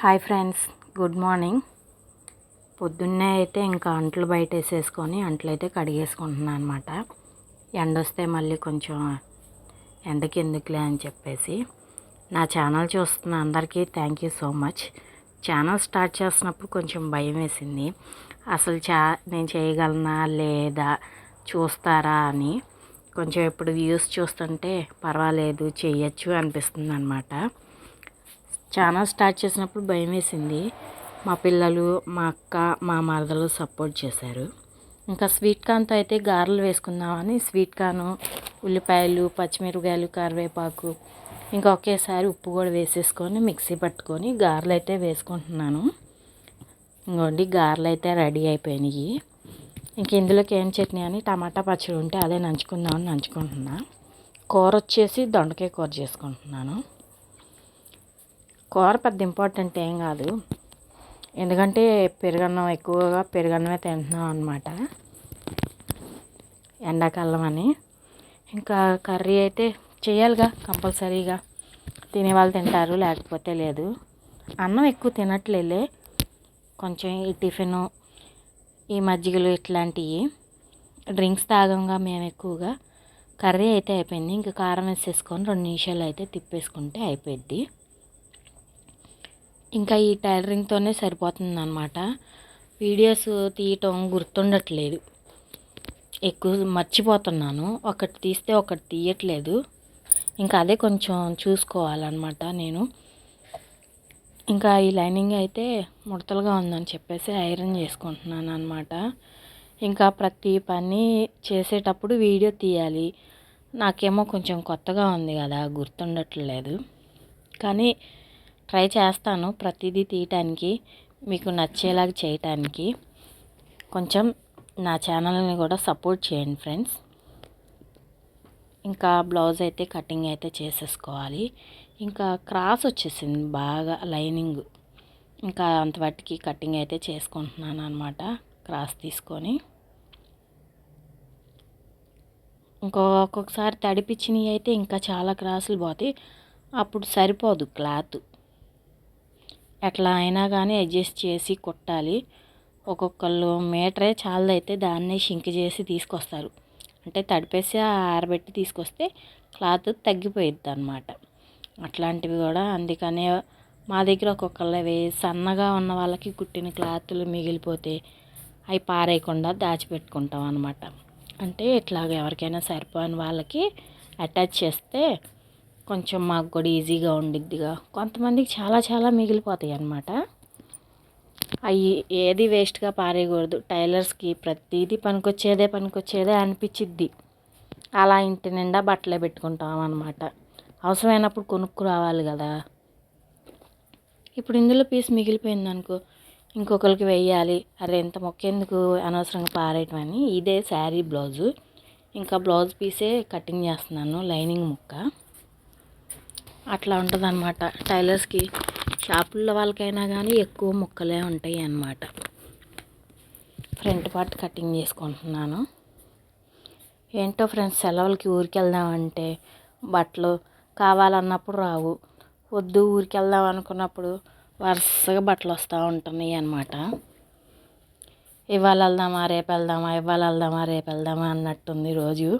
Hi friends good morning. పొద్దున్నే అయితే ఇంకా అంట్లు బయట వేసేసుకొని అంట్లు అయితే కడిగేసుకుంటున్నాను అనమాట ఎండ వస్తే మళ్ళీ కొంచెం ఎండకి ఎందుకులే అని చెప్పేసి. నా ఛానల్ చూస్తున్న అందరికీ thank you so much. Channel start చేస్తున్నప్పుడు కొంచెం భయం వేసింది. అసలు చా నేను చేయగలనా లేదా చూస్తారా అని. కొంచెం ఇప్పుడు వ్యూస్ చూస్తుంటే పర్వాలేదు చేయొచ్చు అనిపిస్తుంది అనమాట ఛానల్ స్టార్ట్ చేసినప్పుడు భయం వేసింది. మా పిల్లలు మా అక్క మా మరదలు సపోర్ట్ చేశారు. ఇంకా స్వీట్ కార్న్తో అయితే గారెలు వేసుకుందామని స్వీట్ కార్న్ ఉల్లిపాయలు పచ్చిమిరపకాయలు కరివేపాకు ఇంకా ఒకేసారి ఉప్పు కూడా వేసేసుకొని మిక్సీ పట్టుకొని గారెలు అయితే వేసుకుంటున్నాను. ఇంకోండి గారెలు అయితే రెడీ అయిపోయినాయి. ఇంక ఇందులోకి ఏం చట్నీ అని టమాటా పచ్చడి ఉంటే అదే నంచుకుందామని నంచుకుంటున్నా. కూర వచ్చేసి దొండకాయ కూర చేసుకుంటున్నాను. కూర పెద్ద ఇంపార్టెంట్ ఏం కాదు. ఎందుకంటే పెరుగన్నం ఎక్కువగా పెరుగన్నమే తింటున్నాం అనమాట ఎండాకాలం అని. ఇంకా కర్రీ అయితే చేయాలిగా కంపల్సరీగా. తినేవాళ్ళు తింటారు లేకపోతే లేదు. అన్నం ఎక్కువ తినట్లేలే కొంచెం ఈ టిఫిను ఈ మజ్జిగలు ఇట్లాంటివి డ్రింక్స్ తాగంగా మేము ఎక్కువగా. కర్రీ అయితే అయిపోయింది. ఇంకా కారం వేసేసుకొని రెండు నిమిషాలు అయితే తిప్పేసుకుంటే అయిపోద్ది ఇంకా ఈ టైలరింగ్తోనే సరిపోతుంది అనమాట వీడియోస్ తీయటం గుర్తుండట్లేదు. ఎక్కువ మర్చిపోతున్నాను. ఒకటి తీస్తే ఒకటి తీయట్లేదు. ఇంకా అదే కొంచెం చూసుకోవాలన్నమాట నేను. ఇంకా ఈ లైనింగ్ అయితే ముడతలుగా ఉందని చెప్పేసి ఐరన్ చేసుకుంటున్నాను అనమాట ఇంకా ప్రతి పని చేసేటప్పుడు వీడియో తీయాలి. నాకేమో కొంచెం కొత్తగా ఉంది కదా గుర్తుండట్లేదు. కానీ ట్రై చేస్తాను ప్రతిదీ తీయటానికి మీకు నచ్చేలాగా చేయటానికి. కొంచెం నా ఛానల్ని కూడా సపోర్ట్ చేయండి ఫ్రెండ్స్. ఇంకా బ్లౌజ్ అయితే కటింగ్ అయితే చేసేసుకోవాలి. ఇంకా క్రాస్ వచ్చేసింది బాగా లైనింగ్. ఇంకా అంతవట్టికి కటింగ్ అయితే చేసుకుంటున్నాను అనమాట క్రాస్ తీసుకొని. ఇంకో ఒక్కొక్కసారి తడిపించినవి అయితే ఇంకా చాలా క్రాసులు పోతాయి. అప్పుడు సరిపోదు క్లాత్. ఎట్లా అయినా కానీ అడ్జస్ట్ చేసి కుట్టాలి. ఒక్కొక్కళ్ళు మీటరే చాలదైతే దాన్నే షింక్ చేసి తీసుకొస్తారు. అంటే తడిపేసి ఆరబెట్టి తీసుకొస్తే క్లాత్ తగ్గిపోయిద్ది అనమాట అట్లాంటివి కూడా అందుకనే మా దగ్గర ఒక్కొక్కళ్ళవి సన్నగా ఉన్న వాళ్ళకి కుట్టిన క్లాతులు మిగిలిపోతే అవి పారేయకుండా దాచిపెట్టుకుంటాం అనమాట అంటే ఇట్లాగ ఎవరికైనా సరిపోని వాళ్ళకి అటాచ్ చేస్తే కొంచెం మాకు కూడా ఈజీగా ఉండిద్దిగా. కొంతమందికి చాలా చాలా మిగిలిపోతాయి అన్నమాట. అవి ఏది వేస్ట్గా పారేయకూడదు. టైలర్స్కి ప్రతిదీ పనికొచ్చేదే పనికొచ్చేదే అనిపించిద్ది అలా ఇంటి నిండా బట్టలే పెట్టుకుంటాం అనమాట అవసరమైనప్పుడు కొనుక్కు రావాలి కదా. ఇప్పుడు ఇందులో పీస్ మిగిలిపోయింది అనుకో ఇంకొకరికి వెయ్యాలి. అరే ఇంత మొక్కేందుకు అనవసరంగా పారేయటం అని. ఇదే శారీ బ్లౌజు. ఇంకా బ్లౌజ్ పీసే కటింగ్ చేస్తున్నాను లైనింగ్ ముక్క. అట్లా ఉంటుంది అనమాట టైలర్స్కి షాపుల్లో వాళ్ళకైనా కానీ ఎక్కువ ముక్కలే ఉంటాయి అన్నమాట ఫ్రంట్ పార్ట్ కటింగ్ చేసుకుంటున్నాను. ఏంటో ఫ్రెండ్స్ సెలవులకి ఊరికి వెళ్దామంటే బట్టలు కావాలన్నప్పుడు రావు. వద్దు ఊరికి వెళ్దాం అనుకున్నప్పుడు వరుసగా బట్టలు వస్తూ ఉంటున్నాయి అన్నమాట. ఇవాళ వెళ్దామా రేపు వెళ్దామా ఇవాళ వెళ్దామా రేపు వెళ్దామా అన్నట్టుంది రోజు.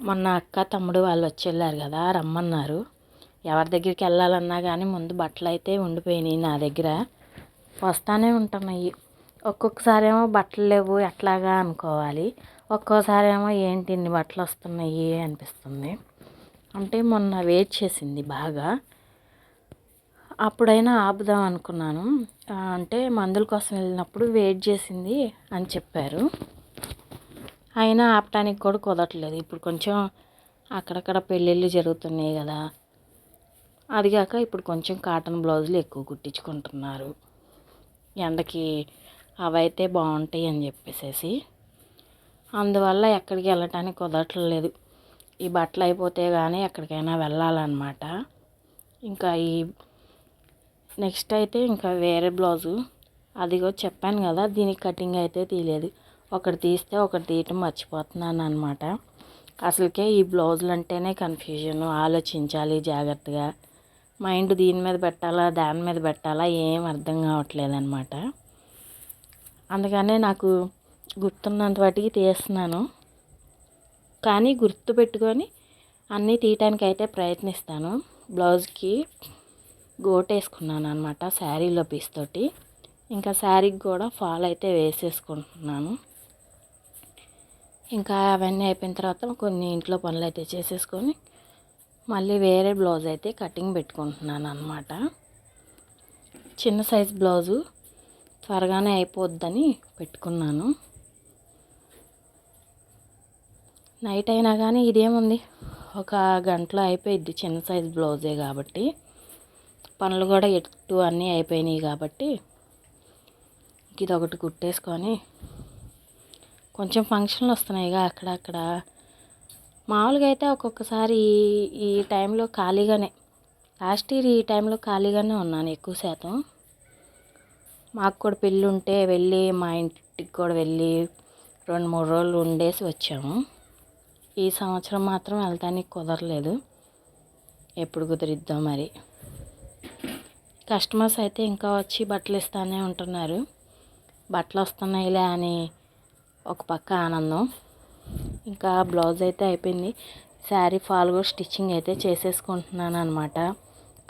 మొన్న అక్క తమ్ముడు వాళ్ళు వచ్చి వెళ్ళారు కదా రమ్మన్నారు. ఎవరి దగ్గరికి వెళ్ళాలన్నా కానీ ముందు బట్టలు అయితే ఉండిపోయినాయి నా దగ్గర. వస్తానే ఉంటున్నాయి. ఒక్కొక్కసారి ఏమో బట్టలు లేవు ఎట్లాగా అనుకోవాలి. ఒక్కోసారి ఏమో ఏంటి ఇన్ని బట్టలు వస్తున్నాయి అనిపిస్తుంది. అంటే మొన్న వెయిట్ చేసింది బాగా. అప్పుడైనా ఆపుదాం అనుకున్నాను. అంటే మందుల కోసం వెళ్ళినప్పుడు వెయిట్ చేసింది అని చెప్పారు. అయినా ఆపటానికి కూడా కుదరట్లేదు. ఇప్పుడు కొంచెం అక్కడక్కడ పెళ్ళిళ్ళు జరుగుతున్నాయి కదా. అదిగాక ఇప్పుడు కొంచెం కాటన్ బ్లౌజులు ఎక్కువ కుట్టించుకుంటున్నారు. ఎండకి అవైతే బాగుంటాయి అని చెప్పేసేసి. అందువల్ల ఎక్కడికి వెళ్ళటానికి కుదరట్లేదు. ఈ బట్టలు అయిపోతే కానీ ఎక్కడికైనా వెళ్ళాలన్నమాట. ఇంకా ఈ నెక్స్ట్ అయితే ఇంకా వేరే బ్లౌజు. అదిగో చెప్పాను కదా దీనికి కటింగ్ అయితే తీయలేదు. ఒకటి తీస్తే ఒకటి తీయటం మర్చిపోతున్నాను అనమాట అసలుకే ఈ బ్లౌజులు అంటేనే కన్ఫ్యూజన్. ఆలోచించాలి జాగ్రత్తగా. మైండ్ దీని మీద పెట్టాలా దాని మీద పెట్టాలా ఏం అర్థం కావట్లేదు అనమాట అందుకనే నాకు గుర్తున్నంత వాటికి తీస్తున్నాను. కానీ గుర్తు పెట్టుకొని అన్నీ తీయటానికి అయితే ప్రయత్నిస్తాను. బ్లౌజ్కి గోట్ వేసుకున్నాను అనమాట శారీలో పీస్ తోటి. ఇంకా శారీకి కూడా ఫాల్ అయితే వేసేసుకుంటున్నాను. ఇంకా అవన్నీ అయిపోయిన తర్వాత కొన్ని ఇంట్లో పనులు అయితే చేసేసుకొని మళ్ళీ వేరే బ్లౌజ్ అయితే కటింగ్ పెట్టుకుంటున్నాను అనమాట చిన్న సైజ్ బ్లౌజు త్వరగానే అయిపోద్దని పెట్టుకున్నాను. నైట్ అయినా కానీ ఇదేముంది? ఒక గంటలో అయిపోయిద్ది చిన్న సైజ్ బ్లౌజే కాబట్టి. పనులు కూడా ఎటు అన్నీ అయిపోయినాయి కాబట్టి ఇది ఒకటి కుట్టేసుకొని కొంచెం ఫంక్షన్లు వస్తున్నాయిగా అక్కడక్కడ మామూలుగా అయితే ఒక్కొక్కసారి ఈ- టైంలో ఖాళీగానే లాస్ట్ ఇయర్ ఈ టైంలో ఖాళీగానే ఉన్నాను ఎక్కువ శాతం. మాకు కూడా పెళ్ళి ఉంటే వెళ్ళి మా ఇంటికి కూడా వెళ్ళి రెండు మూడు రోజులు ఉండేసి వచ్చాము. ఈ సంవత్సరం మాత్రం వెళ్తానికి కుదరలేదు. ఎప్పుడు కుదిరిద్దాం మరి. కస్టమర్స్ అయితే ఇంకా వచ్చి బట్టలు ఇస్తానే ఉంటున్నారు. బట్టలు వస్తున్నాయిలే అని ఒక పక్క ఆనందం. ఇంకా బ్లౌజ్ అయితే అయిపోయింది. శారీ ఫాల్గో స్టిచ్చింగ్ అయితే చేసేసుకుంటున్నాను అనమాట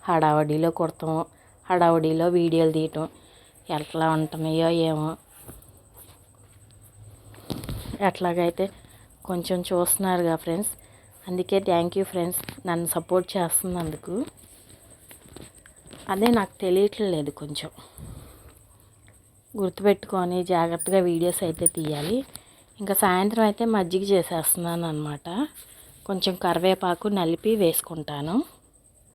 హడావడిలో కుడతాం హడావడిలో వీడియోలు తీయటం ఎట్లా ఉంటున్నాయో ఏమో. ఎట్లాగైతే కొంచెం చూస్తున్నారుగా ఫ్రెండ్స్. అందుకే థ్యాంక్ యూ ఫ్రెండ్స్ నన్ను సపోర్ట్ చేస్తున్నందుకు. అదే నాకు తెలియట్లేదు కొంచెం. గుర్తుపెట్టుకొని జాగ్రత్తగా వీడియోస్ అయితే తీయాలి. ఇంకా సాయంత్రం అయితే మజ్జిగ చేసేస్తున్నాను అనమాట కొంచెం కరివేపాకు నలిపి వేసుకుంటాను.